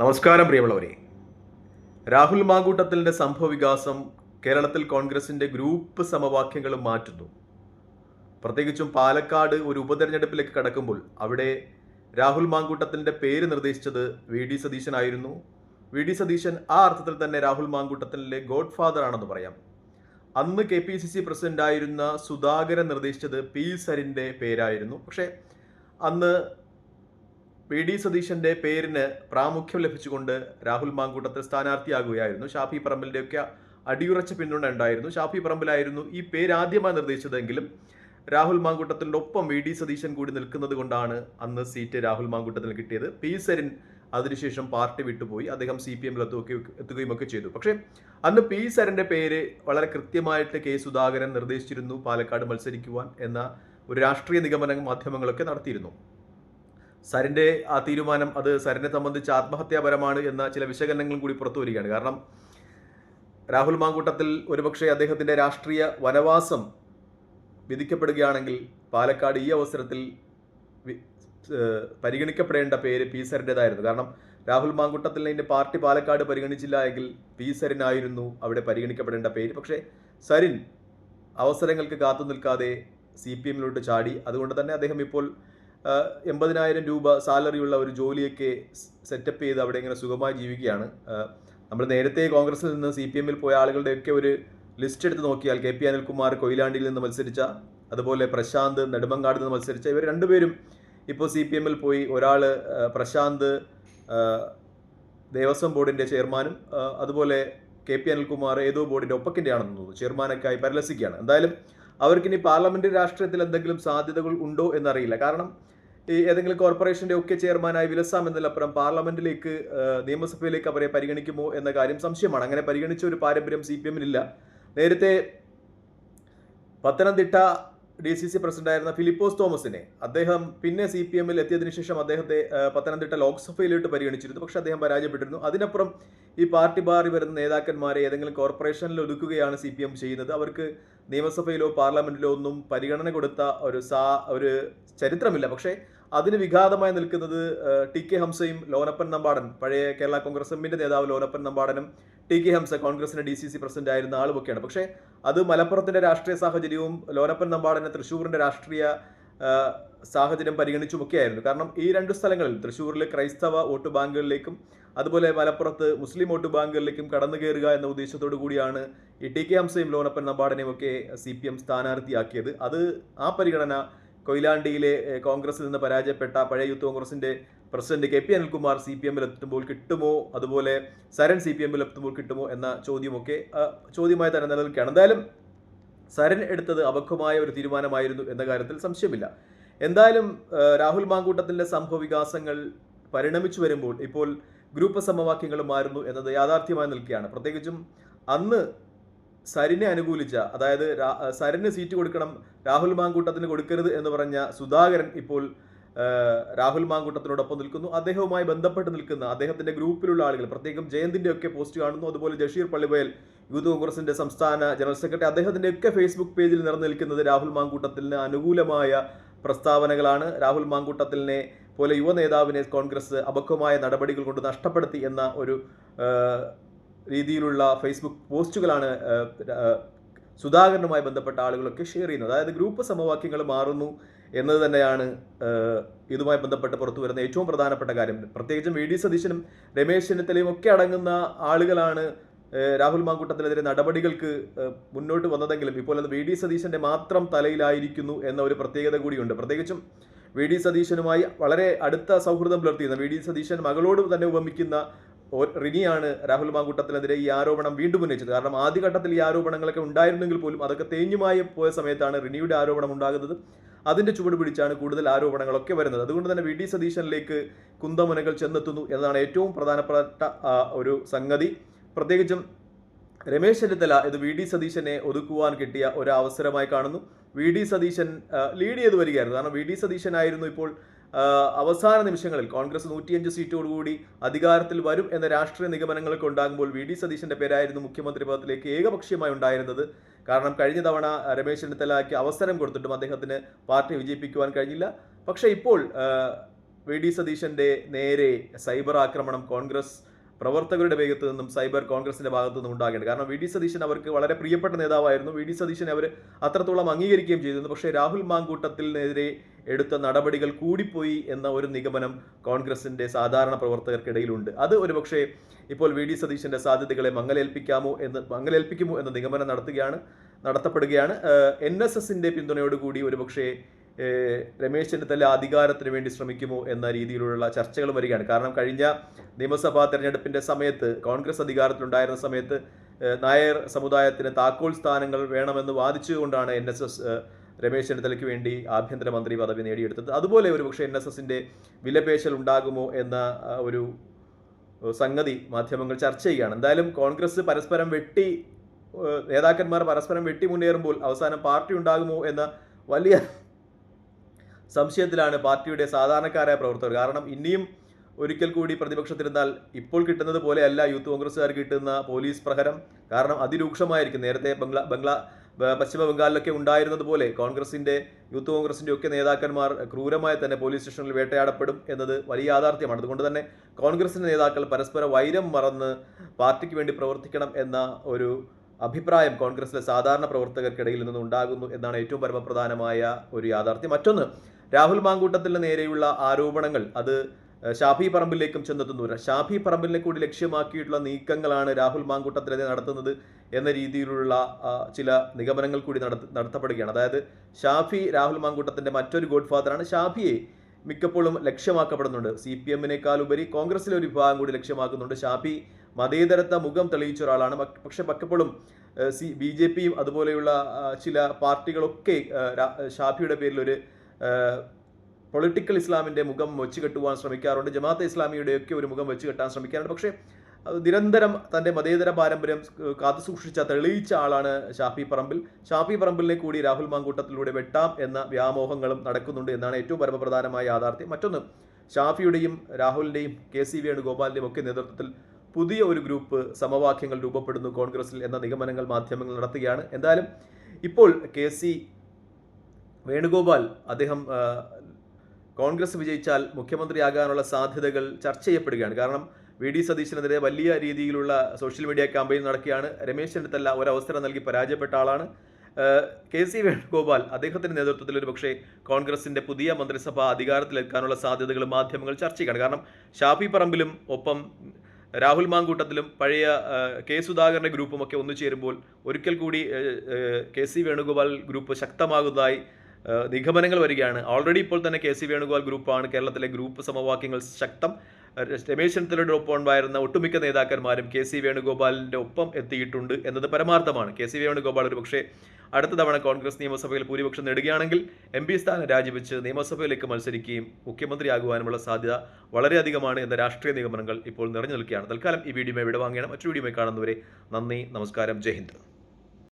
നമസ്കാരം പ്രിയമുള്ളവരെ. രാഹുൽ മാങ്കൂട്ടത്തിലിന്റെ സംഭവ വികാസം കേരളത്തിൽ കോൺഗ്രസിന്റെ ഗ്രൂപ്പ് സമവാക്യങ്ങൾ മാറ്റുന്നു. പ്രത്യേകിച്ചും പാലക്കാട് ഒരു ഉപതെരഞ്ഞെടുപ്പിലേക്ക് കടക്കുമ്പോൾ അവിടെ രാഹുൽ മാങ്കൂട്ടത്തിന്റെ പേര് നിർദ്ദേശിച്ചത് വി ഡി സതീശനായിരുന്നു വി ഡി സതീശൻ ആ അർത്ഥത്തിൽ തന്നെ രാഹുൽ മാങ്കൂട്ടത്തിലെ ഗോഡ് ഫാദർ ആണെന്ന് പറയാം. അന്ന് K P C C president ആയിരുന്ന സുധാകരൻ നിർദ്ദേശിച്ചത് പി സരിന്റെ പേരായിരുന്നു. പക്ഷേ അന്ന് പി ഡി സതീശന്റെ പേരിന് പ്രാമുഖ്യം ലഭിച്ചുകൊണ്ട് രാഹുൽ മാങ്കൂട്ടത്തിൽ സ്ഥാനാർത്ഥിയാകുകയായിരുന്നു. ഷാഫി പറമ്പിലിന്റെയൊക്കെ അടിയുറച്ച പിന്തുണ ഉണ്ടായിരുന്നു. ഷാഫി പറമ്പിലായിരുന്നു ഈ പേര് ആദ്യമായി നിർദ്ദേശിച്ചതെങ്കിലും രാഹുൽ മാങ്കൂട്ടത്തിന്റെ ഒപ്പം വി ഡി സതീശൻ കൂടി നിൽക്കുന്നത് കൊണ്ടാണ് അന്ന് സീറ്റ് രാഹുൽ മാങ്കൂട്ടത്തിന് കിട്ടിയത്. പി സരിൻ അതിനുശേഷം പാർട്ടി വിട്ടുപോയി. അദ്ദേഹം സി പി എമ്മിൽ എത്തുകയും ഒക്കെ ചെയ്തു. പക്ഷേ അന്ന് പി സരന്റെ പേര് വളരെ കൃത്യമായിട്ട് കെ സുധാകരൻ നിർദ്ദേശിച്ചിരുന്നു പാലക്കാട് മത്സരിക്കുവാൻ എന്ന ഒരു രാഷ്ട്രീയ നിഗമനം മാധ്യമങ്ങളൊക്കെ നടത്തിയിരുന്നു. സരിന്റെ ആ തീരുമാനം അത് സരിനെ സംബന്ധിച്ച് ആത്മഹത്യാപരമാണ് എന്ന ചില വിശകലനങ്ങളും കൂടി പുറത്തു വരികയാണ്. കാരണം രാഹുൽ മാങ്കൂട്ടത്തിൽ ഒരുപക്ഷെ അദ്ദേഹത്തിന്റെ രാഷ്ട്രീയ വനവാസം വിധിക്കപ്പെടുകയാണെങ്കിൽ പാലക്കാട് ഈ അവസരത്തിൽ പരിഗണിക്കപ്പെടേണ്ട പേര് പി സരിന്റെതായിരുന്നു. കാരണം രാഹുൽ മാങ്കുട്ടത്തിൽ പാർട്ടി പാലക്കാട് പരിഗണിച്ചില്ല എങ്കിൽ പി സരിനായിരുന്നു അവിടെ പരിഗണിക്കപ്പെടേണ്ട പേര്. പക്ഷേ സരിൻ അവസരങ്ങൾക്ക് കാത്തു നിൽക്കാതെ സി പി എമ്മിലോട്ട് ചാടി. അതുകൊണ്ട് തന്നെ അദ്ദേഹം ഇപ്പോൾ എൺപതിനായിരം രൂപ സാലറിയുള്ള ഒരു ജോലിയൊക്കെ സെറ്റപ്പ് ചെയ്ത് അവിടെ ഇങ്ങനെ സുഖമായി ജീവിക്കുകയാണ്. നമ്മൾ നേരത്തെ കോൺഗ്രസിൽ നിന്ന് സി പി എമ്മിൽ പോയ ആളുകളുടെയൊക്കെ ഒരു ലിസ്റ്റ് എടുത്ത് നോക്കിയാൽ കെ പി അനിൽകുമാർ കൊയിലാണ്ടിയിൽ നിന്ന് മത്സരിച്ച അതുപോലെ പ്രശാന്ത് നെടുമങ്ങാട് നിന്ന് മത്സരിച്ച ഇവർ രണ്ടുപേരും ഇപ്പോൾ സി പി എമ്മിൽ പോയി. ഒരാൾ പ്രശാന്ത് ദേവസ്വം ബോർഡിന്റെ ചെയർമാനും അതുപോലെ കെ പി അനിൽകുമാർ ഏതോ ബോർഡിന്റെ ഒപ്പക്കിന്റെ ആണെന്ന് തോന്നുന്നു. ചെയർമാനൊക്കെ ആയി പരിലസിക്കുകയാണ്. എന്തായാലും അവർക്കിനി പാർലമെന്റ് രാഷ്ട്രീയത്തിൽ എന്തെങ്കിലും സാധ്യതകൾ ഉണ്ടോ എന്നറിയില്ല. കാരണം ഈ ഏതെങ്കിലും കോർപ്പറേഷന്റെ ഒക്കെ ചെയർമാനായി വിലസാം എന്നതിലപ്പുറം പാർലമെന്റിലേക്ക് നിയമസഭയിലേക്ക് അവരെ പരിഗണിക്കുമോ എന്ന കാര്യം സംശയമാണ്. അങ്ങനെ പരിഗണിച്ച ഒരു പാരമ്പര്യം സി പി എമ്മിനില്ല നേരത്തെ പത്തനംതിട്ട ഡി സി സി പ്രസിഡന്റായിരുന്ന ഫിലിപ്പോസ് തോമസിനെ. അദ്ദേഹം പിന്നെ സി പി എമ്മിൽ എത്തിയതിനു ശേഷം അദ്ദേഹത്തെ പത്തനംതിട്ട ലോക്സഭയിലോട്ട് പരിഗണിച്ചിരുന്നു. പക്ഷെ അദ്ദേഹം പരാജയപ്പെട്ടിരുന്നു. അതിനപ്പുറം ഈ പാർട്ടി മാറി വരുന്ന നേതാക്കന്മാരെ ഏതെങ്കിലും കോർപ്പറേഷനിൽ ഒതുക്കുകയാണ് സി പി എം ചെയ്യുന്നത്. അവർക്ക് നിയമസഭയിലോ പാർലമെന്റിലോ ഒന്നും പരിഗണന കൊടുത്ത ഒരു സാ ഒരു ചരിത്രമില്ല. പക്ഷേ അതിന് വിഘാതമായി നിൽക്കുന്നത് ടി കെ ഹംസയും ലോനപ്പൻ നമ്പാടൻ പഴയ കേരള കോൺഗ്രസ് എമ്മിന്റെ നേതാവ് ലോനപ്പൻ നമ്പാടനും ടി കെ ഹംസ കോൺഗ്രസിന്റെ ഡി സി സി പ്രസിഡന്റ് ആയിരുന്ന ആളുമൊക്കെയാണ്. പക്ഷേ അത് മലപ്പുറത്തിന്റെ രാഷ്ട്രീയ സാഹചര്യവും ലോനപ്പൻ നമ്പാടനെ തൃശ്ശൂരിന്റെ രാഷ്ട്രീയ സാഹചര്യം പരിഗണിച്ചുമൊക്കെയായിരുന്നു. കാരണം ഈ രണ്ട് സ്ഥലങ്ങളിൽ തൃശ്ശൂരിലെ ക്രൈസ്തവ വോട്ട് ബാങ്കുകളിലേക്കും അതുപോലെ മലപ്പുറത്ത് മുസ്ലിം വോട്ട് ബാങ്കുകളിലേക്കും കടന്നു കയറുക എന്ന ഉദ്ദേശത്തോടു കൂടിയാണ് ഈ ടി കെ ഹംസയും ലോനപ്പൻ നമ്പാടനെയും ഒക്കെ സി പി എം സ്ഥാനാർത്ഥിയാക്കിയത്. അത് ആ പരിഗണന കൊയിലാണ്ടിയിലെ കോൺഗ്രസിൽ നിന്ന് പരാജയപ്പെട്ട പഴയ യൂത്ത് കോൺഗ്രസിന്റെ president K P Anilkumar C P എമ്മിൽ എത്തുമ്പോൾ കിട്ടുമോ? അതുപോലെ സരൺ സി പി എമ്മിൽ എത്തുമ്പോൾ കിട്ടുമോ എന്ന ചോദ്യമൊക്കെ ചോദ്യമായി തന്നെ നിലനിൽക്കുകയാണ്. എന്തായാലും സരൺ എടുത്തത് അപക്വമായ ഒരു തീരുമാനമായിരുന്നു എന്ന കാര്യത്തിൽ സംശയമില്ല. എന്തായാലും രാഹുൽ മാങ്കൂട്ടത്തിന്റെ സംഭവവികാസങ്ങൾ പരിണമിച്ചു വരുമ്പോൾ ഇപ്പോൾ ഗ്രൂപ്പ് സമവാക്യങ്ങൾ മാറുന്നു എന്നത് യാഥാർത്ഥ്യമായി നിൽക്കുകയാണ്. പ്രത്യേകിച്ചും അന്ന് സരിനെ അനുകൂലിച്ച അതായത് സരിന് സീറ്റ് കൊടുക്കണം രാഹുൽ മാങ്കൂട്ടത്തിന് കൊടുക്കരുത് എന്ന് പറഞ്ഞ സുധാകരൻ ഇപ്പോൾ രാഹുൽ മാങ്കൂട്ടത്തിനോടൊപ്പം നിൽക്കുന്നു. അദ്ദേഹവുമായി ബന്ധപ്പെട്ട് നിൽക്കുന്ന അദ്ദേഹത്തിന്റെ ഗ്രൂപ്പിലുള്ള ആളുകൾ പ്രത്യേകം ജയന്തിന്റെ ഒക്കെ പോസ്റ്റ് കാണുന്നു. അതുപോലെ ജഷീർ പള്ളിവയൽ യൂത്ത് കോൺഗ്രസിന്റെ സംസ്ഥാന ജനറൽ സെക്രട്ടറി അദ്ദേഹത്തിന്റെ ഒക്കെ ഫേസ്ബുക്ക് പേജിൽ നിറഞ്ഞു നിൽക്കുന്നത് രാഹുൽ മാങ്കൂട്ടത്തിന് അനുകൂലമായ പ്രസ്താവനകളാണ്. രാഹുൽ മാങ്കൂട്ടത്തിലിനെ പോലെ യുവ നേതാവിനെ കോൺഗ്രസ് അപക്വമായ നടപടികൾ കൊണ്ട് നഷ്ടപ്പെടുത്തി എന്ന ഒരു രീതിയിലുള്ള ഫേസ്ബുക്ക് പോസ്റ്റുകളാണ് സുധാകരനുമായി ബന്ധപ്പെട്ട ആളുകളൊക്കെ ഷെയർ ചെയ്യുന്നത്. അതായത് ഗ്രൂപ്പ് സമവാക്യങ്ങൾ മാറുന്നു. എന്നത് തന്നെയാണ് ഇതുമായി ബന്ധപ്പെട്ട് പുറത്തു വരുന്ന ഏറ്റവും പ്രധാനപ്പെട്ട കാര്യം. പ്രത്യേകിച്ചും വി ഡി സതീശനും രമേശ് ചെന്നിത്തലയും ഒക്കെ അടങ്ങുന്ന ആളുകളാണ് രാഹുൽ മാങ്കൂട്ടത്തിനെതിരെ നടപടികൾക്ക് മുന്നോട്ട് വന്നതെങ്കിലും ഇപ്പോൾ അത് വി ഡി സതീശന്റെ മാത്രം തലയിലായിരിക്കുന്നു എന്ന ഒരു പ്രത്യേകത കൂടിയുണ്ട്. പ്രത്യേകിച്ചും വി ഡി സതീശനുമായി വളരെ അടുത്ത സൗഹൃദം പുലർത്തിയിരുന്ന വി ഡി സതീശൻ മകളോട് തന്നെ ഉപമിക്കുന്ന റിനിയാണ് രാഹുൽ മാങ്കൂട്ടത്തിനെതിരെ ഈ ആരോപണം വീണ്ടും ഉന്നയിച്ചത്. കാരണം ആദ്യഘട്ടത്തിൽ ഈ ആരോപണങ്ങളൊക്കെ ഉണ്ടായിരുന്നെങ്കിൽ പോലും അതൊക്കെ തേഞ്ഞുമായി പോയ സമയത്താണ് റിനിയുടെ ആരോപണം ഉണ്ടാകുന്നത്. അതിന്റെ ചുവട് പിടിച്ചാണ് കൂടുതൽ ആരോപണങ്ങളൊക്കെ വരുന്നത്. അതുകൊണ്ട് തന്നെ വി. ഡി സതീശനിലേക്ക് കുന്തമുനകൾ ചെന്നെത്തുന്നു എന്നതാണ് ഏറ്റവും പ്രധാനപ്പെട്ട ഒരു സംഗതി. പ്രത്യേകിച്ചും രമേശ് ചെന്നിത്തല ഇത് വി. ഡി സതീശനെ ഒതുക്കുവാൻ കിട്ടിയ ഒരു അവസരമായി കാണുന്നു. വി. ഡി സതീശൻ ലീഡ് ചെയ്ത് വരികയായിരുന്നു. കാരണം വി. ഡി സതീശനായിരുന്നു ഇപ്പോൾ അവസാന നിമിഷങ്ങളിൽ കോൺഗ്രസ് നൂറ്റിയഞ്ച് സീറ്റോടുകൂടി അധികാരത്തിൽ വരും എന്ന രാഷ്ട്രീയ നിഗമനങ്ങളൊക്കെ ഉണ്ടാകുമ്പോൾ വി. ഡി സതീശന്റെ പേരായിരുന്നു മുഖ്യമന്ത്രി പദത്തിലേക്ക് ഏകപക്ഷീയമായി ഉണ്ടായിരുന്നത്. കാരണം കഴിഞ്ഞ തവണ രമേശ് ചെന്നിത്തലയ്ക്ക് അവസരം കൊടുത്തിട്ടും അദ്ദേഹത്തിന് പാർട്ടി വിജയിപ്പിക്കുവാൻ കഴിഞ്ഞില്ല. പക്ഷേ ഇപ്പോൾ വി ഡി സതീശന്റെ നേരെ സൈബർ ആക്രമണം കോൺഗ്രസ് പ്രവർത്തകരുടെ വേഗത്ത് നിന്നും സൈബർ കോൺഗ്രസിന്റെ ഭാഗത്തു നിന്നും ഉണ്ടാകേണ്ടത്. കാരണം വി. ഡി. സതീശൻ അവർക്ക് വളരെ പ്രിയപ്പെട്ട നേതാവായിരുന്നു. വി. ഡി. സതീശനെ അവർ അത്രത്തോളം അംഗീകരിക്കുകയും ചെയ്തിരുന്നു. പക്ഷേ രാഹുൽ മാങ്കൂട്ടത്തിനെതിരെ എടുത്ത നടപടികൾ കൂടിപ്പോയി എന്ന ഒരു നിഗമനം കോൺഗ്രസിന്റെ സാധാരണ പ്രവർത്തകർക്കിടയിലുണ്ട്. അത് ഒരുപക്ഷെ ഇപ്പോൾ വി. ഡി. സതീശന്റെ സാധ്യതകളെ മങ്ങലേൽപ്പിക്കാമോ എന്ന് മങ്ങലേൽപ്പിക്കുമോ എന്ന നിഗമനം നടത്തുകയാണ് നടത്തപ്പെടുകയാണ്. എൻ എസ് എസിന്റെ പിന്തുണയോടുകൂടി ഒരുപക്ഷെ രമേശ് ചെന്നിത്തല അധികാരത്തിന് വേണ്ടി ശ്രമിക്കുമോ എന്ന രീതിയിലുള്ള ചർച്ചകൾ വരികയാണ്. കാരണം കഴിഞ്ഞ നിയമസഭാ തെരഞ്ഞെടുപ്പിന്റെ സമയത്ത് കോൺഗ്രസ് അധികാരത്തിലുണ്ടായിരുന്ന സമയത്ത് നായർ സമുദായത്തിന് താക്കോൽ സ്ഥാനങ്ങൾ വേണമെന്ന് വാദിച്ചുകൊണ്ടാണ് എൻ എസ് എസ് രമേശ് ചെന്നിത്തലയ്ക്ക് വേണ്ടി ആഭ്യന്തരമന്ത്രി പദവി നേടിയെടുത്തത്. അതുപോലെ ഒരുപക്ഷെ എൻ എസ് എസിന്റെ വിലപേശൽ ഉണ്ടാകുമോ എന്ന ഒരു സംഗതി മാധ്യമങ്ങൾ ചർച്ച ചെയ്യുകയാണ്. എന്തായാലും കോൺഗ്രസ് പരസ്പരം വെട്ടി നേതാക്കന്മാർ പരസ്പരം വെട്ടി മുന്നേറുമ്പോൾ അവസാനം പാർട്ടി ഉണ്ടാകുമോ എന്ന വലിയ സംശയത്തിലാണ് പാർട്ടിയുടെ സാധാരണക്കാരായ പ്രവർത്തകർ. കാരണം ഇനിയും ഒരിക്കൽ കൂടി പ്രതിപക്ഷത്തിരുന്നാൽ ഇപ്പോൾ കിട്ടുന്നത് പോലെയല്ല യൂത്ത് കോൺഗ്രസ്സുകാർ കിട്ടുന്ന പോലീസ് പ്രഹരം. കാരണം അതിരൂക്ഷമായിരിക്കും. നേരത്തെ ബംഗ്ലാ ബംഗ്ലാ പശ്ചിമ ബംഗാളിലൊക്കെ ഉണ്ടായിരുന്നത് പോലെ കോൺഗ്രസിന്റെ യൂത്ത് കോൺഗ്രസിന്റെ ഒക്കെ നേതാക്കന്മാർ ക്രൂരമായി തന്നെ പോലീസ് സ്റ്റേഷനിൽ വേട്ടയാടപ്പെടും എന്നത് വലിയ യാഥാർത്ഥ്യമാണ്. അതുകൊണ്ട് തന്നെ കോൺഗ്രസിന്റെ നേതാക്കൾ പരസ്പര വൈരം മറന്ന് പാർട്ടിക്ക് വേണ്ടി പ്രവർത്തിക്കണം എന്ന ഒരു അഭിപ്രായം കോൺഗ്രസിലെ സാധാരണ പ്രവർത്തകർക്കിടയിൽ നിന്ന് ഉണ്ടാകുന്നു എന്നാണ് ഏറ്റവും പരമപ്രധാനമായ ഒരു യാഥാർത്ഥ്യം. മറ്റൊന്ന് രാഹുൽ മാങ്കൂട്ടത്തിന് നേരെയുള്ള ആരോപണങ്ങൾ അത് ഷാഫി പറമ്പിലേക്കും ചെന്നെത്തുന്നു. ഷാഫി പറമ്പിലിനെ കൂടി ലക്ഷ്യമാക്കിയിട്ടുള്ള നീക്കങ്ങളാണ് രാഹുൽ മാങ്കൂട്ടത്തിനെതിരെ നടത്തുന്നത് എന്ന രീതിയിലുള്ള ചില നിഗമനങ്ങൾ കൂടി നടത്ത നടത്തപ്പെടുകയാണ്. അതായത് ഷാഫി രാഹുൽ മാങ്കൂട്ടത്തിന്റെ മറ്റൊരു ഗോഡ് ഫാദറാണ് ഷാഫിയെ മിക്കപ്പോഴും ലക്ഷ്യമാക്കപ്പെടുന്നുണ്ട്. സി പി എമ്മിനേക്കാൾ ഉപരി കോൺഗ്രസിലെ ഒരു വിഭാഗം കൂടി ലക്ഷ്യമാക്കുന്നുണ്ട്. ഷാഫി മതേതരത്ത മുഖം തെളിയിച്ച ഒരാളാണ്. പക്ഷെ പക്കപ്പോഴും സി ബി ജെ പിയും അതുപോലെയുള്ള ചില പാർട്ടികളൊക്കെ ഷാഫിയുടെ പേരിൽ ഒരു പൊളിറ്റിക്കൽ ഇസ്ലാമിന്റെ മുഖം വെച്ച് കെട്ടുവാൻ ശ്രമിക്കാറുണ്ട്. ജമാഅത്തെ ഇസ്ലാമിയുടെയൊക്കെ ഒരു മുഖം വെച്ച് കെട്ടാൻ ശ്രമിക്കാറുണ്ട്. പക്ഷേ നിരന്തരം തന്റെ മതേതര പാരമ്പര്യം കാത്തു സൂക്ഷിച്ച തെളിയിച്ച ആളാണ് ഷാഫി പറമ്പിൽ. ഷാഫി പറമ്പിലിനെ കൂടി രാഹുൽ മാങ്കൂട്ടത്തിലൂടെ വെട്ടാം എന്ന വ്യാമോഹങ്ങളും നടക്കുന്നുണ്ട് എന്നാണ് ഏറ്റവും പരമപ്രധാനമായ യാഥാർത്ഥ്യം. മറ്റൊന്ന് ഷാഫിയുടെയും രാഹുലിന്റെയും കെ സി വേണുഗോപാലിന്റെയും ഒക്കെ നേതൃത്വത്തിൽ പുതിയ ഒരു ഗ്രൂപ്പ് സമവാക്യങ്ങൾ രൂപപ്പെടുന്നു കോൺഗ്രസിൽ എന്ന നിഗമനങ്ങൾ മാധ്യമങ്ങൾ നടത്തുകയാണ്. എന്തായാലും ഇപ്പോൾ കെ സി വേണുഗോപാൽ അദ്ദേഹം കോൺഗ്രസ് വിജയിച്ചാൽ മുഖ്യമന്ത്രിയാകാനുള്ള സാധ്യതകൾ ചർച്ച ചെയ്യപ്പെടുകയാണ്. കാരണം വി. ഡി. സതീശനെതിരെ വലിയ രീതിയിലുള്ള സോഷ്യൽ മീഡിയ ക്യാമ്പയിൻ നടക്കുകയാണ്. രമേശ് ചെന്നിത്തല ഒരവസരം നൽകി പരാജയപ്പെട്ട ആളാണ്. കെ. സി. വേണുഗോപാൽ അദ്ദേഹത്തിന്റെ നേതൃത്വത്തിൽ ഒരു പക്ഷേ കോൺഗ്രസിന്റെ പുതിയ മന്ത്രിസഭ അധികാരത്തിലെത്താനുള്ള സാധ്യതകൾ മാധ്യമങ്ങൾ ചർച്ച ചെയ്യുകയാണ്. കാരണം ഷാഫി പറമ്പിലും ഒപ്പം രാഹുൽ മാങ്കൂട്ടത്തിലും പഴയ കെ. സുധാകരന്റെ ഗ്രൂപ്പും ഒക്കെ ഒന്നു ചേരുമ്പോൾ ഒരിക്കൽ കൂടി കെ. സി. വേണുഗോപാൽ ഗ്രൂപ്പ് ശക്തമാകുന്നതായി നിഗമനങ്ങൾ വരികയാണ്. ഓൾറെഡി ഇപ്പോൾ തന്നെ കെ സി വേണുഗോപാൽ ഗ്രൂപ്പാണ് കേരളത്തിലെ ഗ്രൂപ്പ് സമവാക്യങ്ങൾ ശക്തം. രമേശ് ചെന്നിത്തലയുടെ ഒപ്പം ഉണ്ടായിരുന്ന ഒട്ടുമിക്ക നേതാക്കന്മാരും കെ സി വേണുഗോപാലിന്റെ ഒപ്പം എത്തിയിട്ടുണ്ട് എന്നത് പരമാർത്ഥമാണ്. കെ സി വേണുഗോപാൽ ഒരു പക്ഷേ അടുത്ത തവണ കോൺഗ്രസ് നിയമസഭയിൽ ഭൂരിപക്ഷം നേടുകയാണെങ്കിൽ എം പി സ്ഥാനം രാജിവെച്ച് നിയമസഭയിലേക്ക് മത്സരിക്കുകയും മുഖ്യമന്ത്രിയാകുവാനുമുള്ള സാധ്യത വളരെയധികമാണ് എന്ന രാഷ്ട്രീയ നിഗമനങ്ങൾ ഇപ്പോൾ നിറഞ്ഞു നിൽക്കുകയാണ്. തൽക്കാലം ഈ വീഡിയോ ഇവിടെ വാങ്ങിയാണ് മറ്റൊരു വീഡിയോ കാണുന്നവരെ നന്ദി നമസ്കാരം. ജയ് ഹിന്ദ്.